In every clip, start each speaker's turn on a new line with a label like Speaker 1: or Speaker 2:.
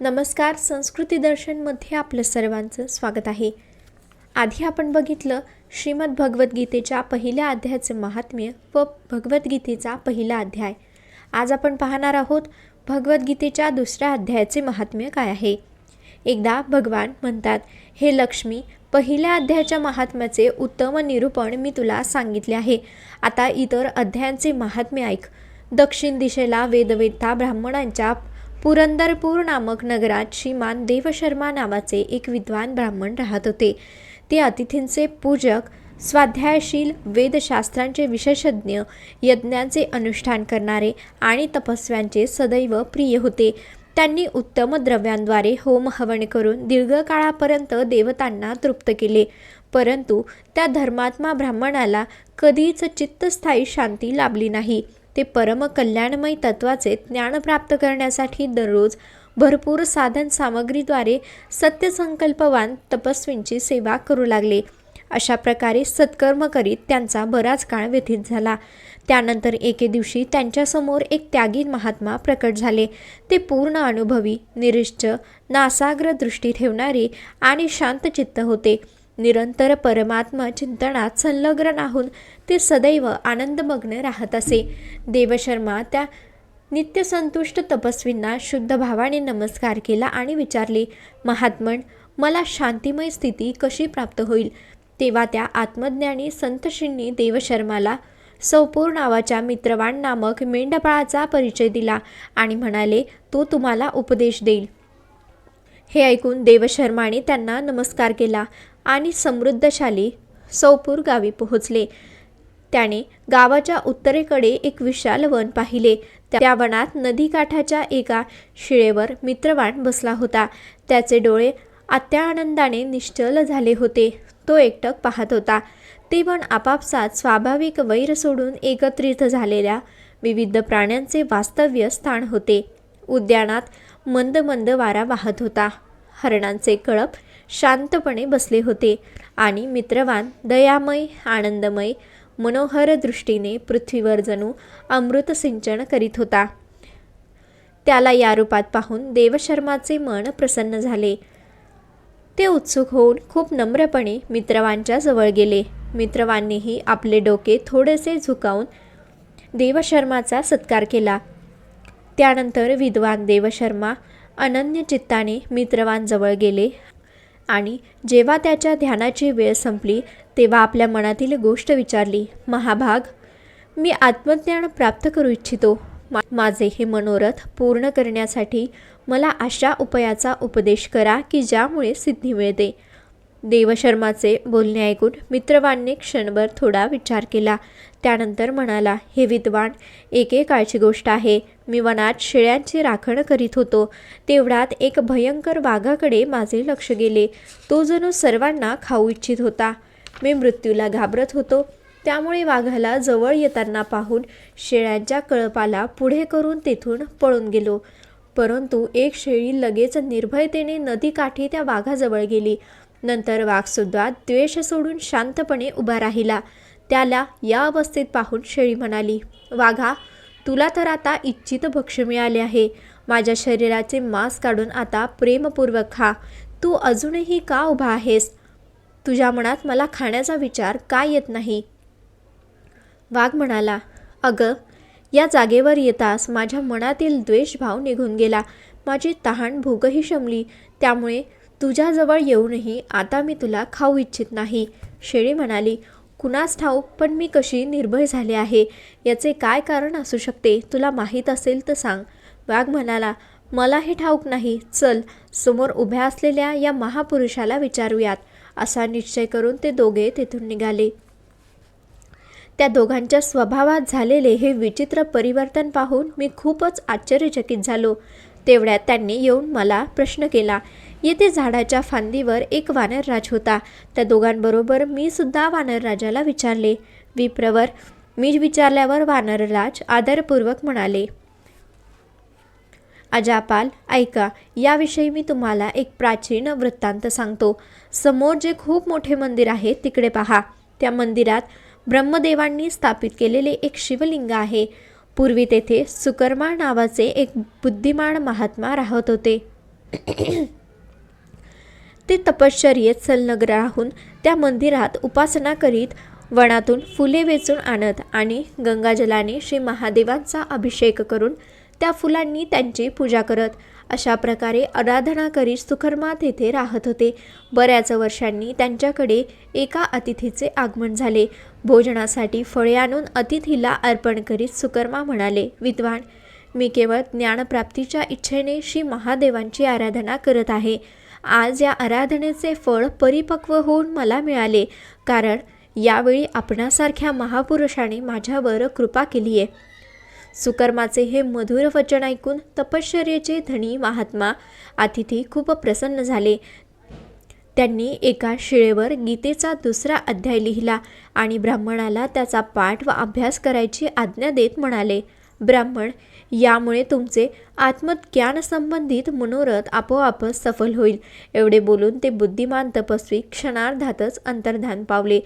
Speaker 1: नमस्कार संस्कृती दर्शनमध्ये आपलं सर्वांचं स्वागत आहे. आधी आपण बघितलं श्रीमद भगवद्गीतेच्या पहिल्या अध्यायाचे महात्म्य व भगवद्गीतेचा पहिला अध्याय. आज आपण पाहणार आहोत भगवद्गीतेच्या दुसऱ्या अध्यायाचे महात्म्य काय आहे? एकदा भगवान म्हणतात हे लक्ष्मी पहिल्या अध्यायाच्या महात्म्याचे उत्तम निरूपण मी तुला सांगितले आहे. आता इतर अध्यायांचे महात्म्य ऐक. दक्षिण दिशेला वेदवेत्ता ब्राह्मणांच्या पुरंदरपूर नामक नगरात श्रीमान देवशर्मा नावाचे एक विद्वान ब्राह्मण राहत होते. ते अतिथींचे पूजक स्वाध्यायशील वेदशास्त्रांचे विशेषज्ञ यज्ञांचे अनुष्ठान करणारे आणि तपस्व्यांचे सदैव प्रिय होते. त्यांनी उत्तम द्रव्यांद्वारे होम हवन करून दीर्घकाळापर्यंत देवतांना तृप्त केले. परंतु त्या धर्मात्मा ब्राह्मणाला कधीच चित्तस्थायी शांती लाभली नाही. ते परम कल्याणमय तत्वाचे ज्ञान प्राप्त करण्यासाठी दररोज भरपूर साधन सामग्रीद्वारे सत्यसंकल्पवान तपस्वींची सेवा करू लागले. अशा प्रकारे सत्कर्म करीत त्यांचा बराच काळ व्यतीत झाला. त्यानंतर एके दिवशी त्यांच्यासमोर एक त्यागी महात्मा प्रकट झाले. ते पूर्ण अनुभवी निरिष्ठ नासाग्र दृष्टी ठेवणारे आणि शांतचित्त होते. निरंतर परमात्मा चिंतनात संलग्न राहून ते सदैव आनंदमग्न राहत असे. देवशर्मा त्या नित्यसंतुष्ट तपस्वींना शुद्ध भावाने नमस्कार केला आणि विचारले महात्मन मला शांतिमय स्थिती कशी प्राप्त होईल? तेव्हा त्या आत्मज्ञानी संतश्रींनी देवशर्माला सौपूर नावाच्या मित्रवाण नामक मेंढपाळाचा परिचय दिला आणि म्हणाले तो तुम्हाला उपदेश देईल. हे ऐकून देवशर्माने त्यांना नमस्कार केला. आणि समृद्धशाली सौपूर गावी पोहोचले. त्याने गावाच्या उत्तरेकडे एक विशाल वन पाहिले. त्या वनात नदीकाठाच्या एका शिळेवर मित्रवाण बसला होता. त्याचे डोळे आत्या आनंदाने निश्चल झाले होते. तो एकटक पाहत होता. ते वन आपापसात स्वाभाविक वैर सोडून एकत्रित झालेल्या विविध प्राण्यांचे वास्तव्य स्थान होते. उद्यानात मंद मंद वारा वाहत होता. हरणांचे कळप शांतपणे बसले होते आणि मित्रवान दयामय आनंदमय मनोहर दृष्टीने पृथ्वीवर जणू अमृत सिंचन करीत होता. त्याला या रूपात पाहून देवशर्माचे मन प्रसन्न झाले. ते उत्सुक होऊन खूप नम्रपणे मित्रवांच्या जवळ गेले. मित्रवांनीही आपले डोके थोडेसे झुकावून देवशर्माचा सत्कार केला. त्यानंतर विद्वान देवशर्मा अनन्य चित्ताने मित्रवांजवळ गेले आणि जेव्हा त्याच्या ध्यानाची वेळ संपली तेव्हा आपल्या मनातील गोष्ट विचारली महाभाग मी आत्मज्ञान प्राप्त करू इच्छितो. मा माझे हे मनोरथ पूर्ण करण्यासाठी मला अशा उपायाचा उपदेश करा की ज्यामुळे सिद्धी मिळते. देवशर्माचे बोलणे ऐकून मित्रवानने क्षणभर थोडा विचार केला. त्यानंतर म्हणाला हे विद्वान एकेकाळची गोष्ट आहे. मी वनात शेळ्यांची राखण करीत होतो. तेवढ्यात एक भयंकर वाघाकडे माझे लक्ष गेले. तो जणू सर्वांना खाऊ इच्छित होता. मी मृत्यूला घाबरत होतो. त्यामुळे वाघाला जवळ येताना पाहून शेळ्यांच्या कळपाला पुढे करून तेथून पळून गेलो. परंतु एक शेळी लगेच निर्भयतेने नदीकाठी त्या वाघाजवळ गेली. नंतर वाघसुद्धा द्वेष सोडून शांतपणे उभा राहिला. त्याला या अवस्थेत पाहून शेळी म्हणाली वाघा तुला तर आता इच्छित भक्ष मिळाले आहे. माझ्या शरीराचे मांस काढून आता प्रेमपूर्वक खा. तू अजूनही का उभा आहेस? तुझ्या मनात मला खाण्याचा विचार का येत नाही वाघ म्हणाला अगं या जागेवर येताच माझ्या मनातील द्वेषभाव निघून गेला. माझी तहान भूकही शमली. त्यामुळे तुझ्याजवळ येऊनही आता मी तुला खाऊ इच्छित नाही. शेळी म्हणाली कुणास ठाऊक पण मी कशी निर्भय झाले आहे? याचे काय कारण असू शकते? तुला माहीत असेल तर सांग. वाघ म्हणाला मला हे ठाऊक नाही. चल समोर उभ्या असलेल्या या महापुरुषाला विचारूयात. असा निश्चय करून ते दोघे तेथून निघाले. त्या दोघांच्या स्वभावात झालेले हे विचित्र परिवर्तन पाहून मी खूपच आश्चर्यचकित झालो. तेवढ्यात त्यांनी येऊन मला प्रश्न केला येथे झाडाच्या फांदीवर एक वानरराज होता. त्या दोघांबरोबर मी सुद्धा वानरराजाला विचारले. विप्रवर मी विचारल्यावर वानरराज आदरपूर्वक म्हणाले अजापाल ऐका याविषयी मी तुम्हाला एक प्राचीन वृत्तांत सांगतो. समोर जे खूप मोठे मंदिर आहे तिकडे पहा. त्या मंदिरात ब्रह्मदेवांनी स्थापित केलेले एक शिवलिंग आहे. पूर्वी तेथे सुकर्मा नावाचे एक बुद्धिमान महात्मा राहत होते. ते तपश्चर्येत संलग्न राहून त्या मंदिरात उपासना करीत वनातून फुले वेचून आणत आणि गंगाजलाने श्री महादेवांचा अभिषेक करून त्या फुलांनी त्यांची पूजा करत अशा प्रकारे आराधना करीत सुकर्मा तेथे राहत होते. बऱ्याच वर्षांनी त्यांच्याकडे एका अतिथीचे आगमन झाले. भोजनासाठी फळे आणून अतिथीला अर्पण करीत सुकर्मा म्हणाले विद्वान मी केवळ ज्ञानप्राप्तीच्या इच्छेने श्री महादेवांची आराधना करत आहे. आज या आराधनेचे फळ परिपक्व होऊन मला मिळाले. कारण यावेळी आपणासारख्या महापुरुषाने माझ्यावर कृपा केली आहे सुकर्माचे हे मधुर वचन ऐकून तपश्चर्येचे धनी महात्मा अतिथी खूप प्रसन्न झाले. त्यांनी एका शिळेवर गीतेचा दुसरा अध्याय लिहिला आणि ब्राह्मणाला त्याचा पाठ व अभ्यास करायची आज्ञा देत म्हणाले. ब्राह्मण यामुळे तुमचे आत्मज्ञान संबंधित मनोरथ आपोआपच सफल होईल. एवढे बोलून ते बुद्धिमान तपस्वी क्षणार्धातच अंतर्धान पावले.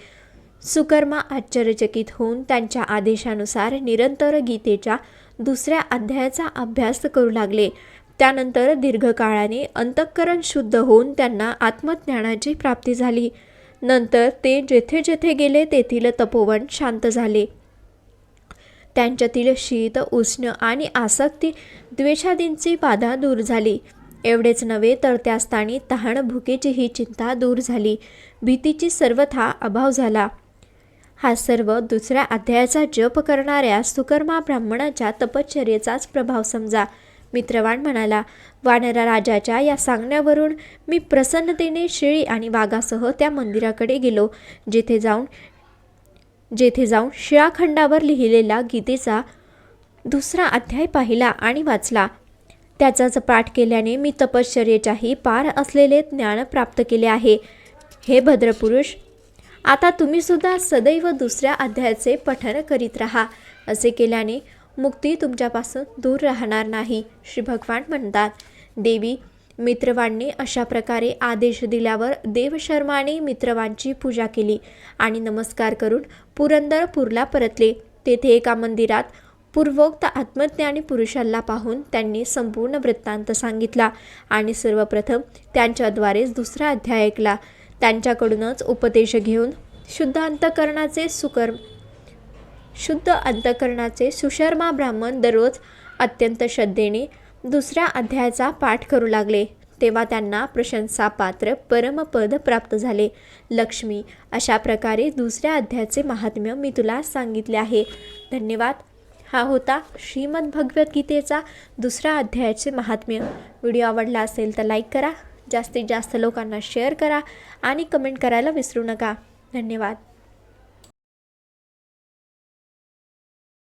Speaker 1: सुकर्मा आश्चर्यचकित होऊन त्यांच्या आदेशानुसार निरंतर गीतेच्या दुसऱ्या अध्यायाचा अभ्यास करू लागले. त्यानंतर दीर्घकाळाने अंतःकरण शुद्ध होऊन त्यांना आत्मज्ञानाची प्राप्ती झाली. नंतर ते जेथे जेथे गेले तेथील तपोवन शांत झाले. त्यांच्यातील शीत उष्ण आणि आसक्ती द्वेषादींची बाधा दूर झाली. एवढेच नव्हे तर त्या स्थानी तहानभुकेची ही चिंता दूर झाली. भीतीची सर्वथा अभाव झाला. हा सर्व दुसऱ्या अध्यायाचा जप करणाऱ्या सुकर्मा ब्राह्मणाच्या तपश्चर्येचाच प्रभाव समजा. मित्रवाण म्हणाला वानरा राजाच्या या सांगण्यावरून मी प्रसन्नतेने शेळी आणि वाघासह त्या मंदिराकडे गेलो. जेथे जाऊन जेथे जाऊन शिळाखंडावर लिहिलेला गीतेचा दुसरा अध्याय पाहिला आणि वाचला. त्याचाच पाठ केल्याने मी तपश्चर्येच्याही पार असलेले ज्ञान प्राप्त केले आहे. हे भद्रपुरुष आता तुम्हीसुद्धा सदैव दुसऱ्या अध्यायाचे पठन करीत राहा असे केल्याने मुक्ती तुमच्यापासून दूर राहणार नाही श्री भगवान म्हणतात. देवी मित्रवांनी अशा प्रकारे आदेश दिल्यावर देवशर्माने मित्रवांची पूजा केली. आणि नमस्कार करून पुरंदरपूरला परतले. तेथे एका मंदिरात पूर्वोक्त आत्मज्ञानी पुरुषाला पाहून त्यांनी संपूर्ण वृत्तांत सांगितला आणि सर्वप्रथम त्यांच्याद्वारेच दुसरा अध्याय ऐकला. त्यांच्याकडूनच उपदेश घेऊन शुद्ध अंतकरणाचे सुकर शुद्ध अंतकरणाचे सुशर्मा ब्राह्मण दररोज अत्यंत श्रद्धेने दुसऱ्या अध्यायाचा पाठ करू लागले. तेव्हा त्यांना प्रशंसापात्र परमपद प्राप्त झाले. लक्ष्मी अशा प्रकारे दुसऱ्या अध्यायाचे महात्म्य मी तुला सांगितले आहे. धन्यवाद. हा होता श्रीमद भगवद्गीतेचा अध्यायाचे महात्म्य. व्हिडिओ आवडला असेल तर लाईक करा. जास्तीत जास्त लोकांना शेअर करा आणि कमेंट करायला विसरू नका. धन्यवाद.